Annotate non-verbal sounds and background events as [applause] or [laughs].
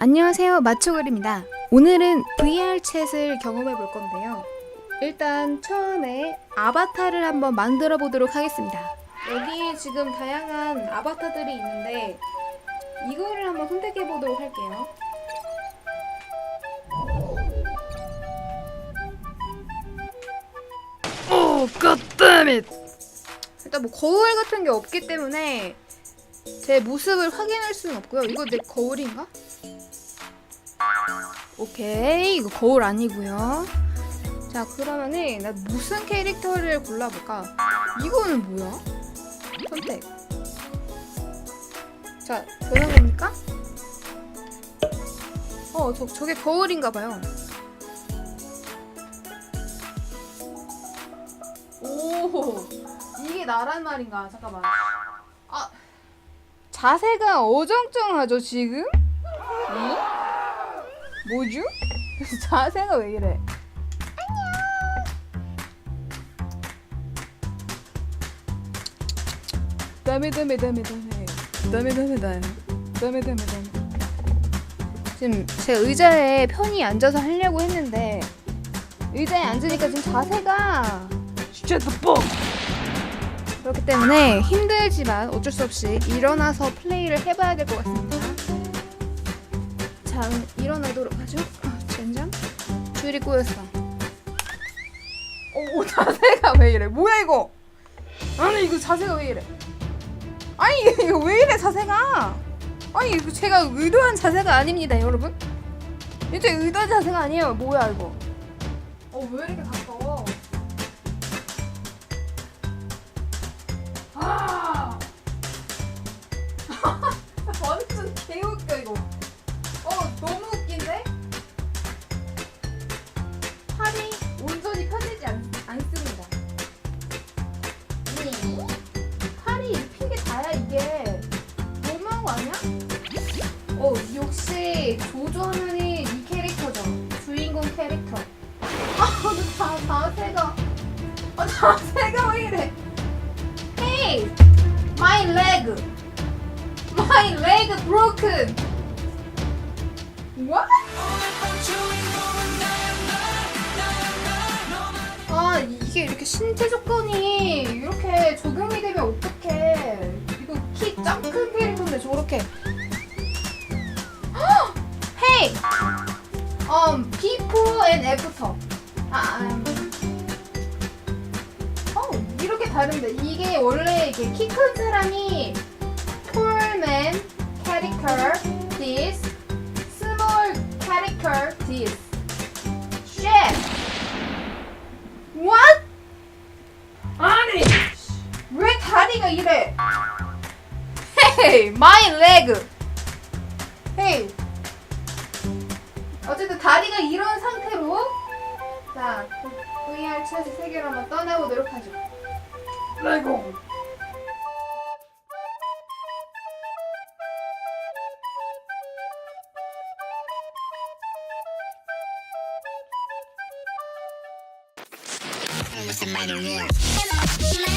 안녕하세요 마초글입니다. 오늘은 VR 챗을 경험해 볼 건데요. 일단 처음에 아바타를 한번 만들어 보도록 하겠습니다. 여기 지금 다양한 아바타들이 있는데 이거를 한번 선택해 보도록 할게요. 오, 갓다밋! 일단 뭐 거울 같은 게 없기 때문에 제 모습을 확인할 수는 없고요. 이거 내 거울인가? 오케이. 이거 거울 아니고요. 자 그러면은 나 무슨 캐릭터를 골라볼까? 이거는 뭐야? 선택. 자 되는 겁니까? 어 저, 저게 거울인가 봐요. 오 이게 나란 말인가? 잠깐만. 아 자세가 어정쩡하죠 지금 어? 뭐죠? [laughs] 자세가 왜 이래? 다메 다메 다메 다메 다메 다메 다메 다메 다메 다메 지금 제 의자에 편히 앉아서 하려고 했는데 의자에 앉으니까 지금 자세가 the fuck! 그렇기 때문에 힘들지만 어쩔 수 없이 일어나서 플레이를 해봐야 될 것 같습니다. 자, 일어나도록 하죠. 아, 젠장. 줄이 꼬였어. 오, 자세가 왜 이래? 뭐야 이거? 아니 이거 자세가 왜 이래? 아니 이거 왜 이래 자세가? 아니 이거 제가 의도한 자세가 아닙니다, 여러분. 이제 의도한 자세가 아니에요. 뭐야 이거? 어왜 이렇게 가 아! [laughs] 완전 개웃겨 이거. 어 너무 웃긴데? 팔이 온전히 펴지지 않, 않습니다. 음. 팔이 입히게 닿아야 이게 너무한 거 아니야? 어 역시 조조하면이 이 캐릭터죠. 주인공 캐릭터. [laughs] 아, 자, 자세가. 아, 자세가 왜 이래? My leg, my leg broken. What? 아 이게 이렇게 신체 조건이 이렇게 적용이 되면 어떡해? 이거 키 짱 큰 캐릭터인데 저렇게. 헉! Hey, um, before and after. 아, 아. 어, 이렇게 다른데 이게 원래 이게 키 큰 사람이 tall man character this small character this shit what 아니! 왜 다리가 이래 hey my leg hey 어쨌든 다리가 이런 상태로 자 VR 차지 세계로 한번 떠나보도록 하죠 Lego. What's the matter